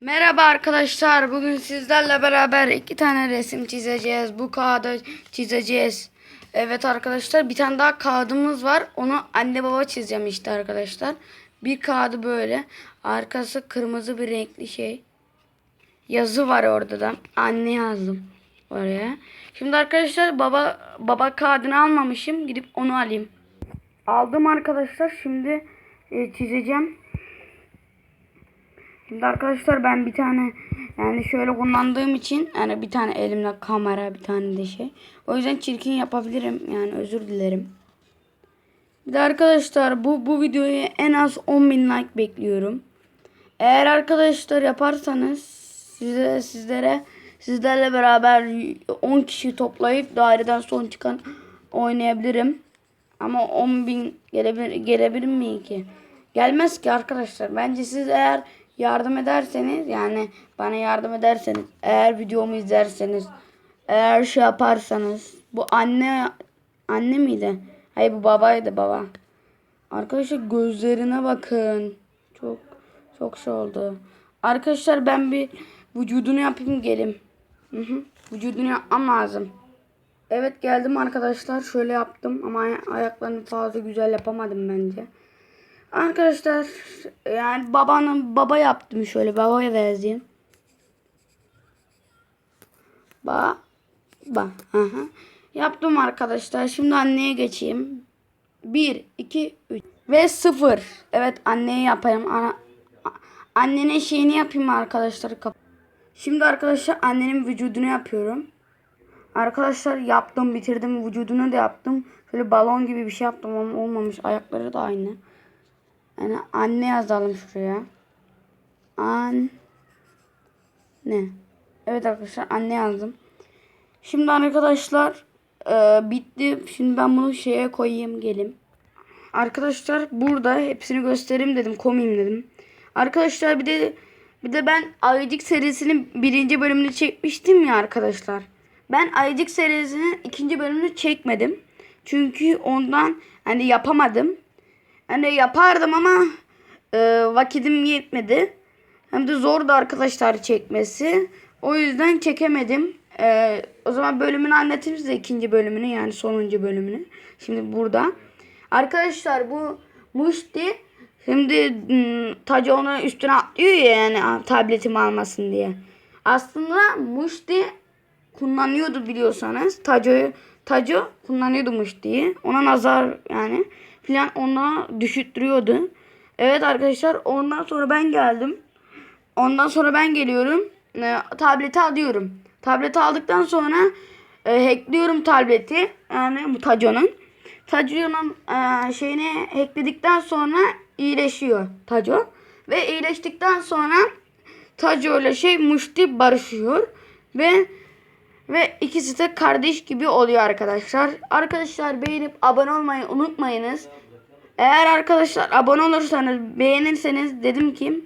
Merhaba arkadaşlar. Bugün sizlerle beraber iki tane resim çizeceğiz. Bu kağıdı çizeceğiz. Evet arkadaşlar bir tane daha kağıdımız var. Onu anne baba çizeceğim işte arkadaşlar. Bir kağıdı böyle. Arkası kırmızı bir renkli şey. Yazı var orada da. Anne yazdım oraya. Şimdi arkadaşlar baba baba kağıdını almamışım. Gidip onu alayım. Aldım arkadaşlar. Şimdi e, çizeceğim. Şimdi arkadaşlar ben bir tane yani şöyle kullandığım için yani bir tane elimde kamera bir tane de şey. O yüzden çirkin yapabilirim yani özür dilerim. Bir de arkadaşlar bu bu videoya en az 10.000 like bekliyorum. Eğer arkadaşlar yaparsanız size sizlere sizlerle beraber 10 kişi toplayıp daireden son çıkan oynayabilirim. Ama 10.000 gelebilir, gelebilir mi ki? Gelmez ki arkadaşlar. Bence siz eğer yardım ederseniz yani bana yardım ederseniz eğer videomu izlerseniz eğer şey yaparsanız bu anne anne miydi? Hayır bu babaydı baba. Arkadaşlar gözlerine bakın. Çok çok şey oldu. Arkadaşlar ben bir vücudunu yapayım gelim. Hı hı. Vücudunu yapmam lazım. Evet geldim arkadaşlar. Şöyle yaptım ama ay- ayaklarını fazla güzel yapamadım bence. Arkadaşlar yani babanın baba yaptım şöyle babaya benziyor. Ba ba aha. Yaptım arkadaşlar. Şimdi anneye geçeyim. 1 2 3 ve 0. Evet anneye yapayım. Ana annenin şeyini yapayım arkadaşlar. Şimdi arkadaşlar annenin vücudunu yapıyorum. Arkadaşlar yaptım bitirdim vücudunu da yaptım. Şöyle balon gibi bir şey yaptım ama olmamış. Ayakları da aynı. Yani anne yazalım şuraya. An ne? Evet arkadaşlar anne yazdım. Şimdi arkadaşlar e, bitti. Şimdi ben bunu şeye koyayım gelim. Arkadaşlar burada hepsini göstereyim dedim. Komiyim dedim. Arkadaşlar bir de bir de ben Ayıcık serisinin birinci bölümünü çekmiştim ya arkadaşlar. Ben Ayıcık serisinin ikinci bölümünü çekmedim. Çünkü ondan hani yapamadım. Hani yapardım ama e, vakitim yetmedi. Hem de zordu arkadaşlar çekmesi. O yüzden çekemedim. E, o zaman bölümünü anlatayım size ikinci bölümünü yani sonuncu bölümünü. Şimdi burada. Arkadaşlar bu Muşti şimdi hmm, Taco onu üstüne atlıyor ya yani tabletimi almasın diye. Aslında Muşti kullanıyordu biliyorsanız. Taco'yu Taco kullanıyordu Muşti'yi. Ona nazar yani filan ona düşüttürüyordu. Evet arkadaşlar ondan sonra ben geldim. Ondan sonra ben geliyorum. E, tableti alıyorum. Tableti aldıktan sonra e, hackliyorum tableti. Yani bu Taco'nun. Taco'nun e, şeyini hackledikten sonra iyileşiyor Taco. Ve iyileştikten sonra Taco ile şey Muşti barışıyor. Ve ve ikisi de kardeş gibi oluyor arkadaşlar. Arkadaşlar beğenip abone olmayı unutmayınız. Eğer arkadaşlar abone olursanız beğenirseniz dedim ki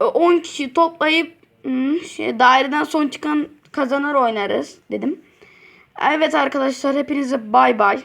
10 kişi toplayıp hmm, şey, daireden son çıkan kazanır oynarız dedim. Evet arkadaşlar hepinize bay bay.